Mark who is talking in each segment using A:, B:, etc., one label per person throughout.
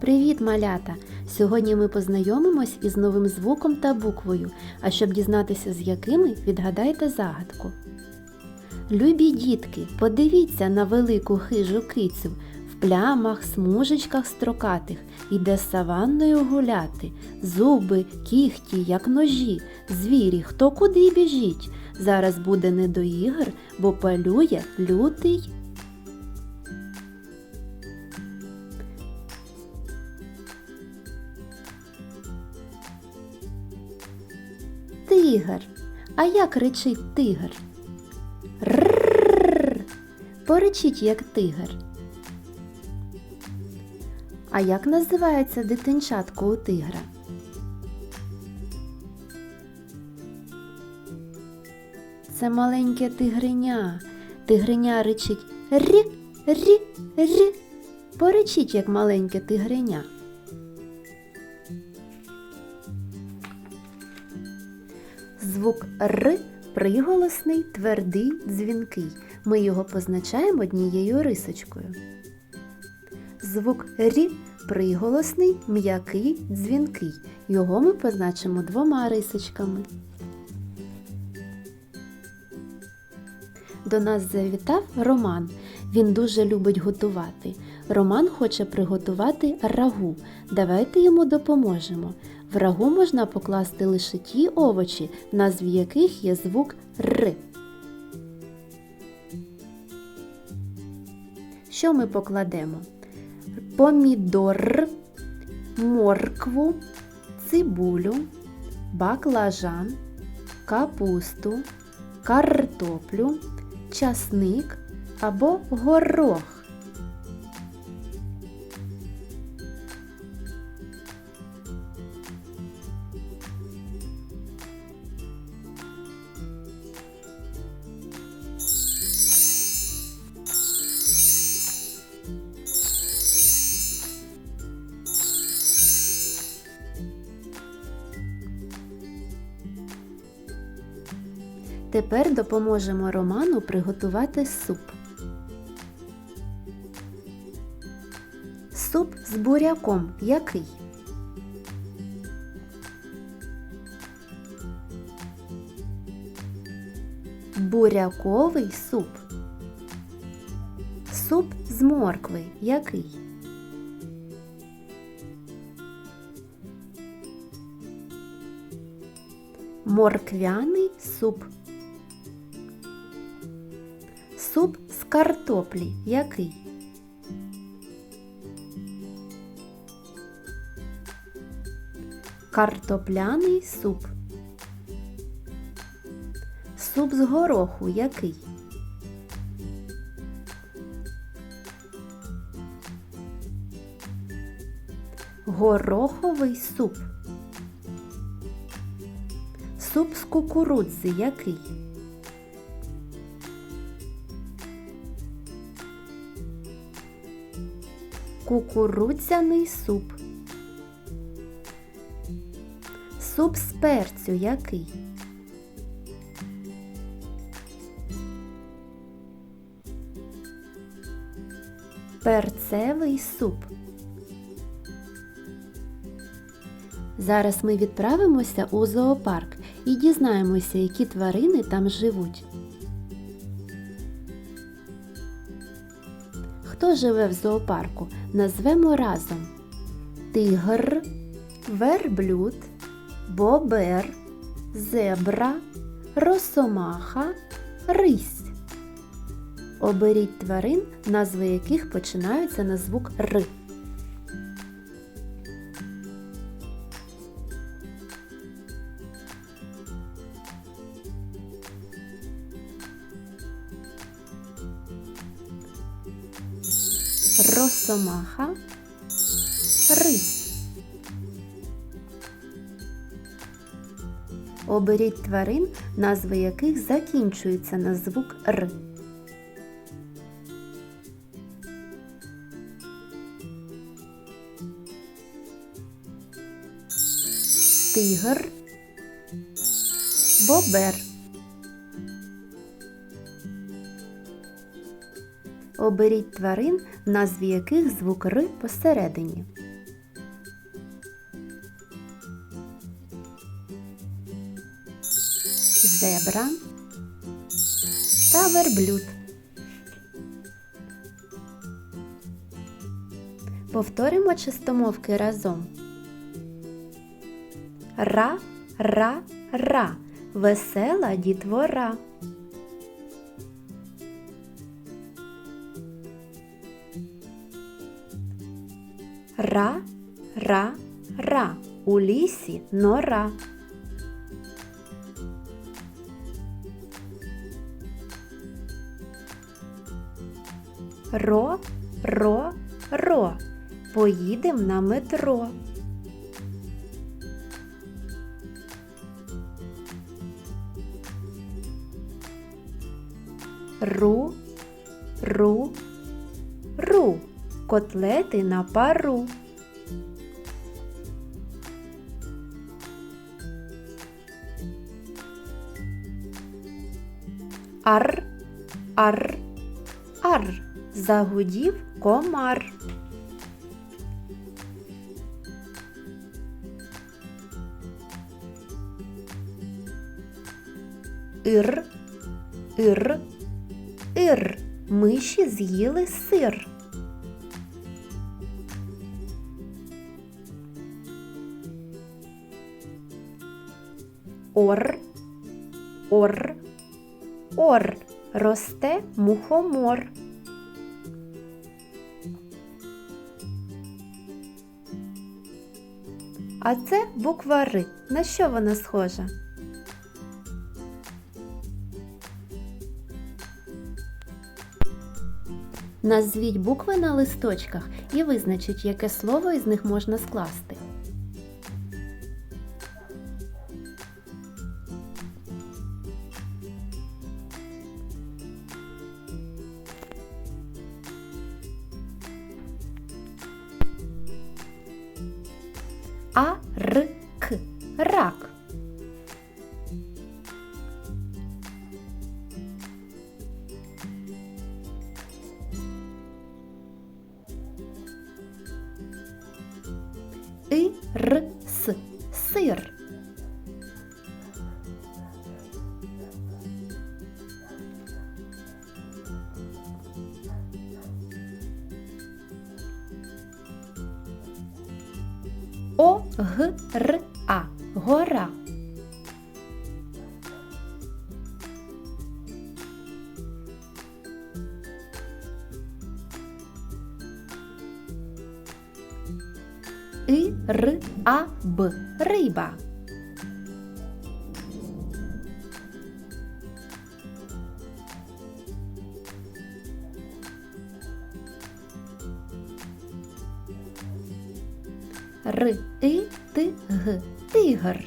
A: Привіт, малята! Сьогодні ми познайомимось із новим звуком та буквою, а щоб дізнатися з якими, відгадайте загадку. Любі дітки, подивіться на велику хижу кицю. В плямах, смужечках строкатих іде з саванною гуляти. Зуби, кіхті, як ножі, звірі, хто куди біжіть. Зараз буде не до ігор, бо палює лютий. Тигр. А як речить тигр? Рррррр. Поречіть, як тигр. А як називається дитинчатко у тигра? Це маленьке тигриня. Тигриня речить рі, рі, рі. Поречіть, як маленьке тигриня. Звук Р приголосний, твердий, дзвінкий. Ми його позначаємо однією рисочкою. Звук Рі приголосний, м'який, дзвінкий. Його ми позначимо двома рисочками. До нас завітав Роман. Він дуже любить готувати. Роман хоче приготувати рагу. Давайте йому допоможемо. В рагу можна покласти лише ті овочі, назві яких є звук Р. Що ми покладемо? Помідор, моркву, цибулю, баклажан, капусту, картоплю, часник або горох. Тепер допоможемо Роману приготувати суп. Суп з буряком який? Буряковий суп. Суп з моркви який? Морквяний суп. Суп з картоплі який? Картопляний суп. Суп з гороху який? Гороховий суп. Суп з кукурудзи який? Кукурудзяний суп. Суп з перцю який? Перцевий суп. Зараз ми відправимося у зоопарк і дізнаємося, які тварини там живуть. Хто живе в зоопарку? Назвемо разом тигр, верблюд, бобер, зебра, росомаха, рись. Оберіть тварин, назви яких починаються на звук Р. Росомаха, рись. Оберіть тварин, назви яких закінчуються на звук Р. Тигр, бобер. Оберіть тварин, в назві яких звук Р посередині. Зебра та верблюд. Повторимо чистомовки разом. Ра, ра, ра. Весела дітвора. Ра, ра, ра, у лісі нора. Ро, ро, ро, поїдем на метро. Ру, ру, ру, котлети на пару. Ар, ар, ар, загудів комар. Ир, ир, ир, миші з'їли сир. Ор, ор, ор, росте мухомор. А це буква Р. На що вона схожа? Назвіть букви на листочках і визначіть, яке слово із них можна скласти. А О г р а гора. И р а б риба. Р и т г тигр.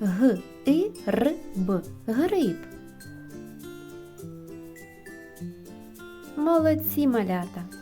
A: Г і р б гриб. Молодці малята!